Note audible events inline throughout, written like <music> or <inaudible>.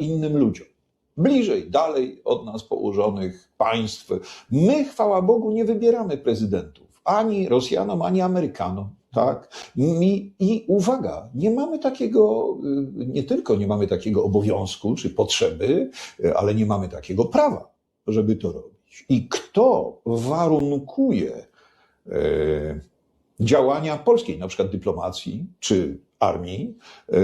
innym ludziom. Bliżej, dalej od nas położonych państw. My, chwała Bogu, nie wybieramy prezydentów. Ani Rosjanom, ani Amerykanom. Tak? I, I uwaga, nie mamy takiego, y, nie tylko nie mamy takiego obowiązku czy potrzeby, y, ale nie mamy takiego prawa, żeby to robić. I kto warunkuje e, działania polskiej, na przykład dyplomacji czy armii, e, e,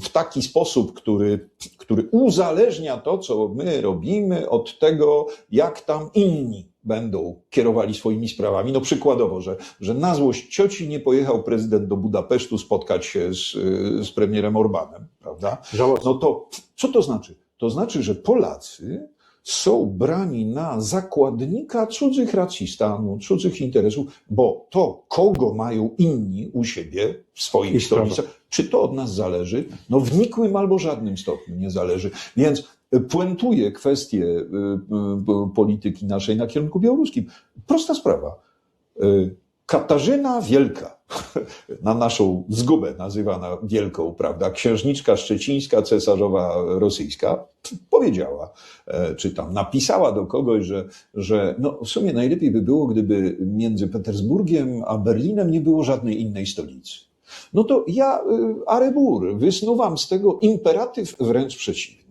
w taki sposób, który, który uzależnia to, co my robimy, od tego, jak tam inni będą kierowali swoimi sprawami. No przykładowo, że, że na złość cioci nie pojechał prezydent do Budapesztu spotkać się z, z premierem Orbanem, prawda? No to co to znaczy? To znaczy, że Polacy są brani na zakładnika cudzych racji stanu, cudzych interesów, bo to, kogo mają inni u siebie w swoich stolicach, czy to od nas zależy? No w nikłym albo żadnym stopniu nie zależy. Więc y, puentuje kwestię y, y, polityki naszej na kierunku białoruskim. Prosta sprawa. Katarzyna Wielka, <laughs> na naszą zgubę nazywana wielką, prawda, księżniczka szczecińska, cesarzowa rosyjska, powiedziała, e, czy tam napisała do kogoś, że, że no w sumie najlepiej by było, gdyby między Petersburgiem a Berlinem nie było żadnej innej stolicy. No to ja, y, Arebur, wysnuwam z tego imperatyw wręcz przeciwny.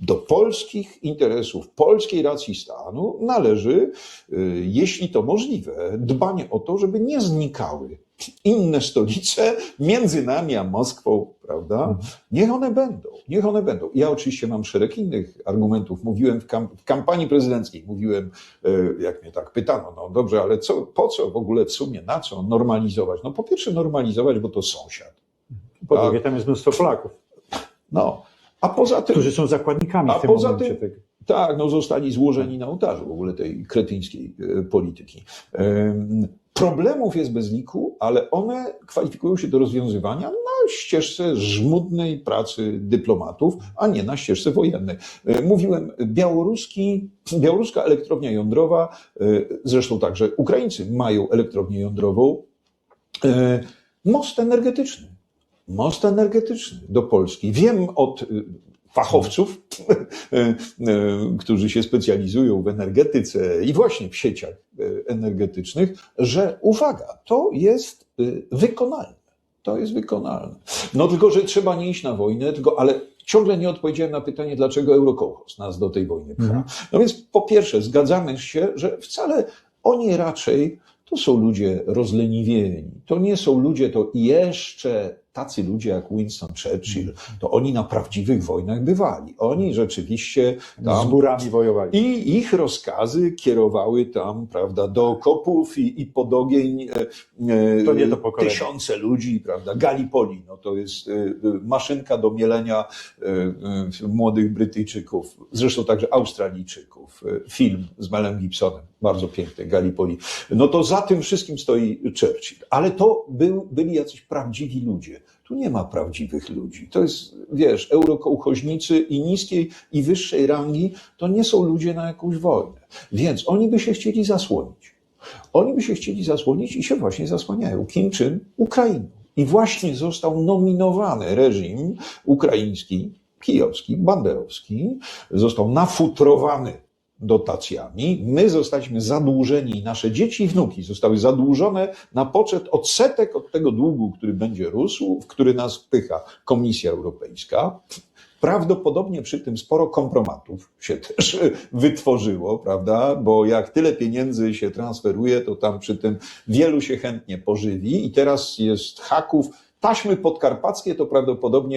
Do polskich interesów, polskiej racji stanu należy, y, jeśli to możliwe, dbanie o to, żeby nie znikały inne stolice między nami a Moskwą, prawda? Niech one będą, niech one będą. Ja oczywiście mam szereg innych argumentów. Mówiłem w, kam- w kampanii prezydenckiej, mówiłem, e, jak mnie tak pytano, no dobrze, ale co, po co w ogóle w sumie, na co normalizować? No po pierwsze normalizować, bo to sąsiad. Po tak. drugie, tam jest mnóstwo Polaków, No, a poza tym... którzy są zakładnikami A w tym poza momencie tym- tego. Tak, no zostali złożeni na ołtarzu w ogóle tej kretyńskiej e, polityki. Em, Problemów jest bez liku, ale one kwalifikują się do rozwiązywania na ścieżce żmudnej pracy dyplomatów, a nie na ścieżce wojennej. E, Mówiłem, białoruski, białoruska elektrownia jądrowa, e, zresztą także Ukraińcy mają elektrownię jądrową, most energetyczny. Most energetyczny do Polski. Wiem od y, fachowców, <laughs> y, y, którzy się specjalizują w energetyce i właśnie w sieciach energetycznych, że uwaga, to jest wykonalne. To jest wykonalne. No tylko, że trzeba nie iść na wojnę, tylko, ale ciągle nie odpowiedziałem na pytanie, dlaczego Eurokołchoz nas do tej wojny pcha. Mhm. No więc po pierwsze, zgadzamy się, że wcale oni raczej to są ludzie rozleniwieni. To nie są ludzie, to jeszcze tacy ludzie jak Winston Churchill, to oni na prawdziwych wojnach bywali. Oni rzeczywiście Z tam burami wojowali. i ich rozkazy kierowały tam, prawda, do okopów i, i pod ogień e, e, tysiące ludzi, prawda, Gallipoli, no to jest e, maszynka do mielenia e, młodych Brytyjczyków, zresztą także Australijczyków. Film z Melem Gibsonem, bardzo piękny, Gallipoli. No to za tym wszystkim stoi Churchill. Ale to był, byli jacyś prawdziwi ludzie. Tu nie ma prawdziwych ludzi. To jest, wiesz, eurokołchoźnicy i niskiej i wyższej rangi to nie są ludzie na jakąś wojnę. Więc oni by się chcieli zasłonić. Oni by się chcieli zasłonić i się właśnie zasłaniają. Kim czym? Ukrainą. I właśnie został nominowany reżim ukraiński, kijowski, banderowski, został nafutrowany dotacjami. My zostaliśmy zadłużeni, nasze dzieci i wnuki zostały zadłużone na poczet odsetek od tego długu, który będzie rósł, w który nas wpycha Komisja Europejska. Prawdopodobnie przy tym sporo kompromatów się <laughs> też wytworzyło, prawda? Bo jak tyle pieniędzy się transferuje, to tam przy tym wielu się chętnie pożywi i teraz jest haków. Taśmy podkarpackie to prawdopodobnie